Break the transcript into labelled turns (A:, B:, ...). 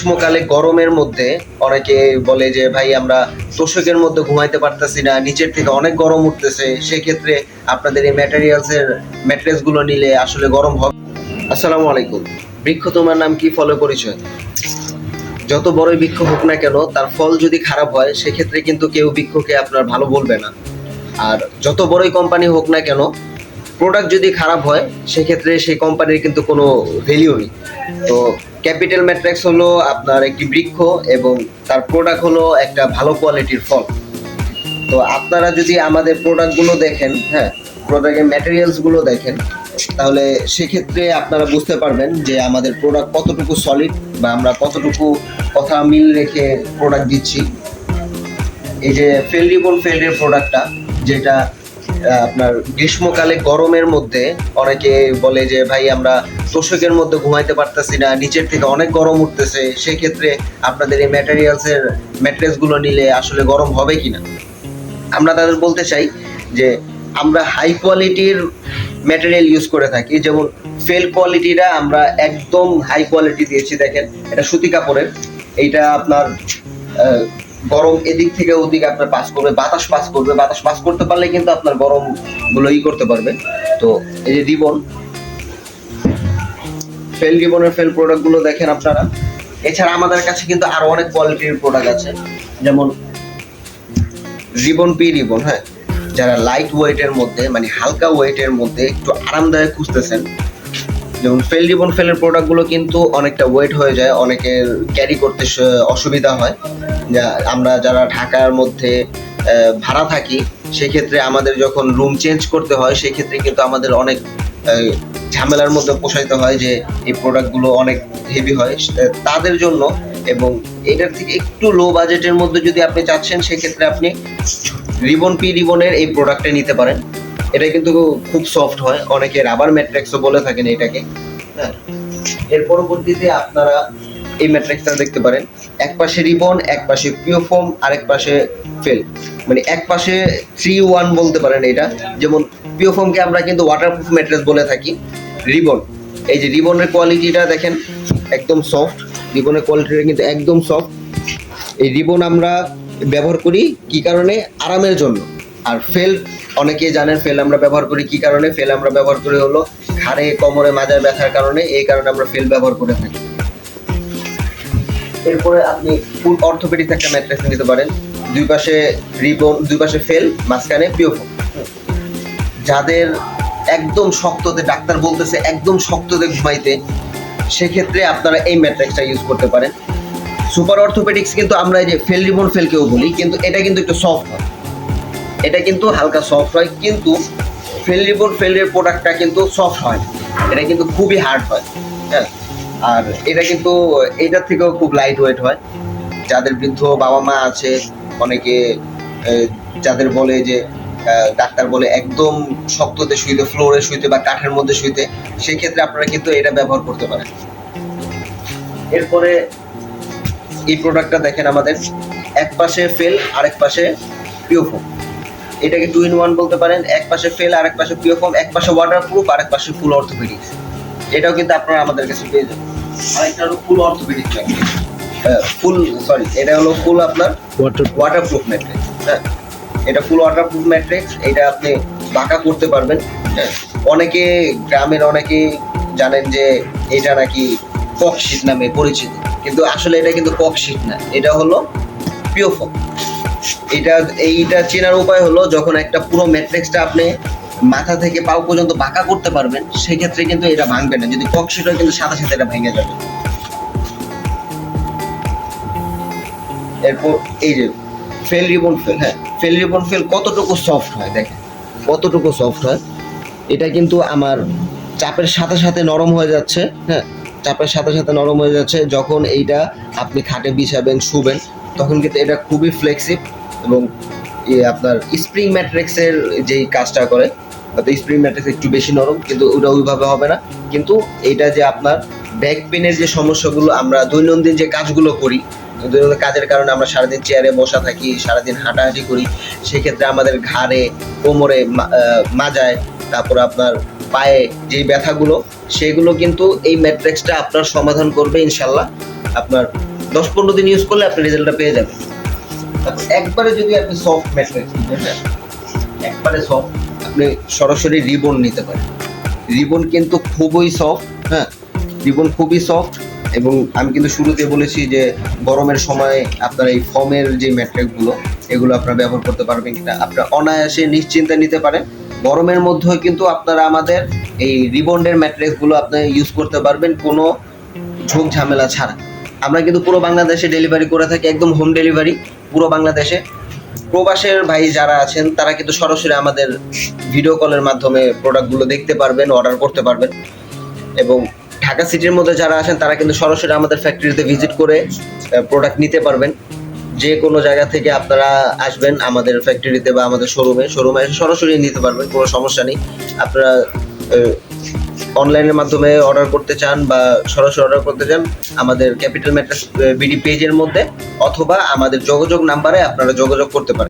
A: গ্রীষ্মকালে গরমের মধ্যে অনেকে বলে যে, ভাই, আমরা তোষকের মধ্যে ঘুমাইতে পারতেছি না, নিচের থেকে অনেক গরম উঠতেছে। সেক্ষেত্রে আপনাদের এই ম্যাটেরিয়ালসের ম্যাট্রেসগুলো নিলে আসলে গরম হবে। আসসালামু আলাইকুম। বৃক্ষ তোমার নাম কি? ফলে পরিচয়। যত বড়ই বৃক্ষ হোক না কেন, তার ফল যদি খারাপ হয়, সেক্ষেত্রে কিন্তু কেউ বৃক্ষকে আপনার ভালো বলবে না। আর যত বড়ই কোম্পানি হোক না কেন প্রোডাক্ট যদি খারাপ হয়, সেক্ষেত্রে সেই কোম্পানির কিন্তু কোনো ভ্যালিউ নেই। তো ক্যাপিটাল ম্যাট্রিক্স হলো আপনার একটি বৃক্ষ এবং তার প্রোডাক্ট হলো একটা ভালো কোয়ালিটির ফল। তো আপনারা যদি আমাদের প্রোডাক্টগুলো দেখেন হ্যাঁ প্রোডাক্টের ম্যাটেরিয়ালসগুলো দেখেন, তাহলে সেক্ষেত্রে আপনারা বুঝতে পারবেন যে আমাদের প্রোডাক্ট কতটুকু সলিড বা আমরা কতটুকু কথা মিল রেখে প্রোডাক্ট দিচ্ছি। এই যে ফেলরিবন ফেল্ডের প্রোডাক্টটা যেটা আপনার গ্রীষ্মকালে গরমের মধ্যে অনেকে বলে যে, ভাই, আমরা তোষকের মধ্যে ঘুমাইতে পারতেছি না, নিচের থেকে অনেক গরম উঠতেছে। সেক্ষেত্রে আপনাদের এই ম্যাটেরিয়ালসের ম্যাট্রেসগুলো নিলে আসলে গরম হবে কিনা? আমরা তাদের বলতে চাই যে, আমরা হাই কোয়ালিটির ম্যাটেরিয়াল ইউজ করে থাকি। যেমন ফেল কোয়ালিটিটা আমরা একদম হাই কোয়ালিটি দিয়েছি। দেখেন, এটা সুতি কাপড়ের। এইটা আপনার গরম এদিক থেকে ওদিক আপনার পাস করবে, বাতাস পাস করবে, বাতাস পাস করতে পারলে কিন্তু আপনার গরমগুলো ই করতে পারবে। তো এই যে রিবন, ফেল রিবনের ফেল প্রোডাক্টগুলো দেখেন আপনারা। এছাড়া আমাদের কাছে কিন্তু আরও অনেক কোয়ালিটির প্রোডাক্ট আছে। যেমন রিবন পি রিবন হ্যাঁ? যারা লাইট ওয়েটের মধ্যে মানে হালকা ওয়েটের মধ্যে একটু আরামদায়ক খুঁজতেছেন। যেমন ফেল রিবন ফেলের প্রোডাক্টগুলো কিন্তু অনেকটা ওয়েট হয়ে যায়, অনেকের ক্যারি করতে অসুবিধা হয়। আমরা যারা ঢাকার মধ্যে ভাড়া থাকি, সেক্ষেত্রে আমাদের যখন রুম চেঞ্জ করতে হয়, সেক্ষেত্রে কিন্তু আমাদের অনেক ঝামেলার মধ্যে পোষাইতে হয় যে এই প্রোডাক্টগুলো অনেক হেভি হয়। তাদের জন্য এবং এটার থেকে একটু লো বাজেটের মধ্যে যদি আপনি চাচ্ছেন, সেক্ষেত্রে আপনি রিবন পি রিবনের এই প্রোডাক্টটা নিতে পারেন। এটা কিন্তু খুব সফট হয়। অনেকে রাবার ম্যাট্রিক্সও বলে থাকেন এটাকে। হ্যাঁ। এর পরবর্তীতে আপনারা এই ম্যাট্রিক্সটা দেখতে পারেন। এক পাশে রিবন, এক পাশে পিওফোম আর এক পাশে ফেল। মানে এক পাশে থ্রি ওয়ান বলতে পারেন এটা। যেমন পিওফোমকে আমরা কিন্তু ওয়াটারপ্রুফ ম্যাট্রেস বলে থাকি, রিবন। এই যে রিবনের কোয়ালিটিটা দেখেন, একদম সফট রিবনের কোয়ালিটিটা কিন্তু একদম সফট এই রিবন আমরা ব্যবহার করি কি কারণে? আরামের জন্য। আর ফেল, অনেকে জানেন ফেল আমরা ব্যবহার করি কি কারণে? ফেল আমরা ব্যবহার করি হলো ঘাড়ে, কোমরে মাজায় ব্যথার কারণে। এই কারণে আমরা ফেল ব্যবহার করে থাকি। এরপরে আপনি ফুল অর্থোপেডিক একটা ম্যাট্রেস নিতে পারেন। দুই পাশে রিবন, দুই পাশে ফেল, মাঝখানে পিওফোম যাদের একদম শক্ততে, ডাক্তার বলতেছে একদম শক্ততে ঘুমাইতে, সেক্ষেত্রে আপনারা এই ম্যাট্রেক্সটা ইউজ করতে পারেন। সুপার অর্থোপেডিক্স কিন্তু আমরা এই যে ফেল, রিবন ফেলকেও বলি, কিন্তু এটা কিন্তু একটু সফট হয়। এটা কিন্তু হালকা সফট হয়, কিন্তু ফেল, রিবন, ফেলের প্রোডাক্টটা কিন্তু সফট হয় এটা কিন্তু খুবই হার্ড হয় হ্যাঁ। আর এটা কিন্তু, এটার থেকেও খুব লাইট ওয়েট হয়। যাদের বৃদ্ধ বাবা মা আছে, অনেকে যাদের বলে যে ডাক্তার বলে একদম শক্ততে শুইতে ফ্লোরে শুইতে বা কাঠের মধ্যে শুইতে সেই ক্ষেত্রে আপনারা কিন্তু এটা ব্যবহার করতে পারেন। এরপরে এই প্রোডাক্টটা দেখেন আমাদের, এক পাশে ফেল, আরেক পাশে পিওফোম এটাকে টু ইন ওয়ান বলতে পারেন, এক পাশে ফেল, আরেক পাশে পিওফোম এক পাশে ওয়াটার প্রুফ আরেক পাশে ফুল অর্থোপেডিক্স এটাও কিন্তু আপনারা আমাদের কাছে পেয়ে যাবেন। আরেকটা হলো ফুল অর্থোপেডিক্স ফুল সরি এটা হলো ফুল আপনার ওয়াটার প্রুফ ম্যাট্রিক্স হ্যাঁ। এটা ফুল ওয়াটার প্রুফ ম্যাট্রিক্স এটা আপনি বাঁকা করতে পারবেন হ্যাঁ। অনেকে গ্রামের অনেকে জানেন যে এটা নাকি কক শীট নামে পরিচিত কিন্তু আসলে এটা কিন্তু কক শীট না এটা হলো পিওফোম এটা এইটা চেনার উপায় হলো যখন একটা পুরো ম্যাট্রিক্সটা আপনি মাথা থেকে পাও পর্যন্ত বাঁকা করতে পারবেন, সেক্ষেত্রে কিন্তু এটা ভাঙবে না। যদি কক শীট হয় কিন্তু সাথে সাথে এটা ভেঙে যাবে। এরপর এই যে ফেল রিবন ফেল হ্যাঁ ফেল রিবন ফেল কতটুকু সফট হয়, দেখেন, কতটুকু সফট হয়। এটা কিন্তু আমার চাপের সাথে সাথে নরম হয়ে যাচ্ছে হ্যাঁ চাপের সাথে সাথে নরম হয়ে যাচ্ছে। যখন এইটা আপনি খাটে বিছাবেন, শুবেন, তখন কিন্তু এটা খুবই ফ্লেক্সিভ এবং আপনার স্প্রিং ম্যাট্রিক্সের যেই কাজটা করে, হয়তো স্প্রিং ম্যাট্রিক্স একটু বেশি নরম, কিন্তু ওটা ওইভাবে হবে না। কিন্তু এটা যে আপনার ব্যাক পেনের যে সমস্যাগুলো, আমরা দৈনন্দিন যে কাজগুলো করি, দৈনন্দিন কাজের কারণে আমরা সারাদিন চেয়ারে বসা থাকি, সারাদিন হাঁটাহাঁটি করি, সেক্ষেত্রে আমাদের ঘাড়ে, কোমরে মাজায়, তারপর আপনার পায়ে যে ব্যথাগুলো, সেগুলো কিন্তু এই ম্যাট্রিক্সটা আপনার সমাধান করবে ইনশাল্লাহ। আপনার দশ পনেরো দিন ইউজ করলে আপনি রেজাল্টটা পেয়ে যাবেন। একবারে যদি আপনি সফট বুঝলেন একবারে সফট আপনি সরাসরি রিবন নিতে পারেন। রিবন কিন্তু খুবই সফট হ্যাঁ? রিবন খুবই সফট এবং আমি কিন্তু শুরুতে বলেছি যে গরমের সময় আপনার এই ফর্মের যে ম্যাট্রেসগুলো এগুলো আপনারা ব্যবহার করতে পারবেন কিনা। আপনারা অনায়াসে নিশ্চিন্তে নিতে পারেন। গরমের মধ্যেও কিন্তু আপনারা আমাদের এই রিবন্ডের ম্যাট্রেসগুলো আপনি ইউজ করতে পারবেন, কোনো ঝোঁক ঝামেলা ছাড়া। আমরা কিন্তু পুরো বাংলাদেশে ডেলিভারি করে থাকি, একদম হোম ডেলিভারি পুরো বাংলাদেশে। প্রবাসের ভাই যারা আছেন, তারা কিন্তু সরাসরি আমাদের ভিডিও কলের মাধ্যমে প্রোডাক্টগুলো দেখতে পারবেন অর্ডার করতে পারবেন। এবং ঢাকা সিটির মধ্যে যারা আছেন, তারা কিন্তু সরাসরি আমাদের ফ্যাক্টরিতে ভিজিট করে প্রোডাক্ট নিতে পারবেন। যে কোনো জায়গা থেকে আপনারা আসবেন আমাদের ফ্যাক্টরিতে বা আমাদের শোরুমে শোরুমে সরাসরি নিতে পারবেন, কোনো সমস্যা নেই। আপনারা অনলাইনের মাধ্যমে অর্ডার করতে চান বা সরাসরি অর্ডার করতে চান, আমাদের ক্যাপিটাল ম্যাট্রাস বিডি পেজের মধ্যে, অথবা আমাদের যোগাযোগ নাম্বারে আপনারা যোগাযোগ করতে পারেন।